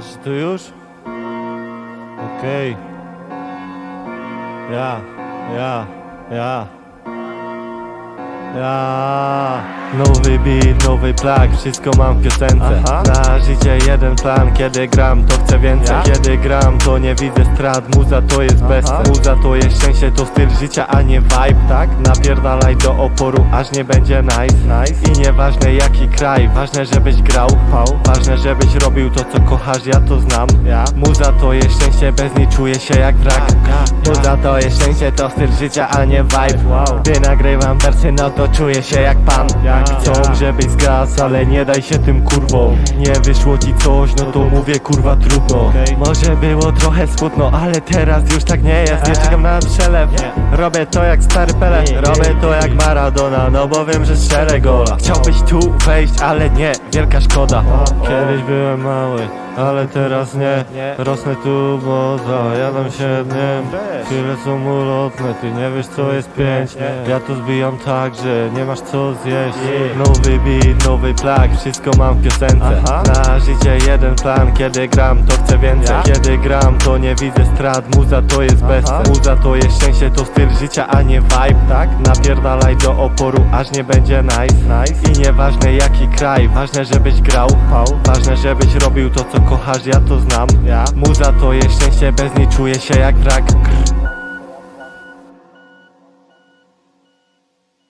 Znaczy tu już? Okej. Ja, ja, ja. Ja. Nowy beat, nowy plak, wszystko mam w piosence Aha. Na życie jeden plan, kiedy gram to chcę więcej Ja? Kiedy gram to nie widzę strat, muza to jest best Aha. Muza to jest szczęście, to styl życia, a nie vibe, tak? Napierdalaj do oporu, aż nie będzie nice, Nice. I nieważne jaki kraj, ważne żebyś grał Pał. Ważne żebyś robił to co kochasz, ja to znam Ja. Muza to jest szczęście, bez niej czuję się jak wrak Ja, ja, Muza to jest szczęście, to styl życia, a nie vibe Wow. Gdy nagrywam wersy, no to czuję się jak pan Jak Chcą, ja. żebyś zgasł, ale nie daj się tym kurwom Nie wyszło ci coś, no to mówię kurwa trudno. Może było trochę smutno, ale teraz już tak nie jest Nie czekam na przelew. Robię to jak stary Pele Robię to jak Maradona, no bo wiem, że strzelę gola Chciałbyś tu wejść, ale nie, wielka szkoda. Kiedyś byłem mały, ale teraz nie. Rosnę tu, bo zajadam się dniem. Chwile są ulotne, ty nie wiesz co jest pięć. Ja to zbijam tak, że nie masz co zjeść. Nowy beat, nowy plak, wszystko mam w piosence. Na życie jeden plan, kiedy gram to chcę więcej Ja? Kiedy gram to nie widzę strat, muza to jest Aha. Muza to jest szczęście, to styl życia, a nie vibe, tak? Napierdalaj do oporu, aż nie będzie nice, Nice. I nieważne jaki kraj, ważne żebyś grał Pał. Ważne żebyś robił to co kochasz, ja to znam Ja. Muza to jest szczęście, bez niej czuję się jak wrak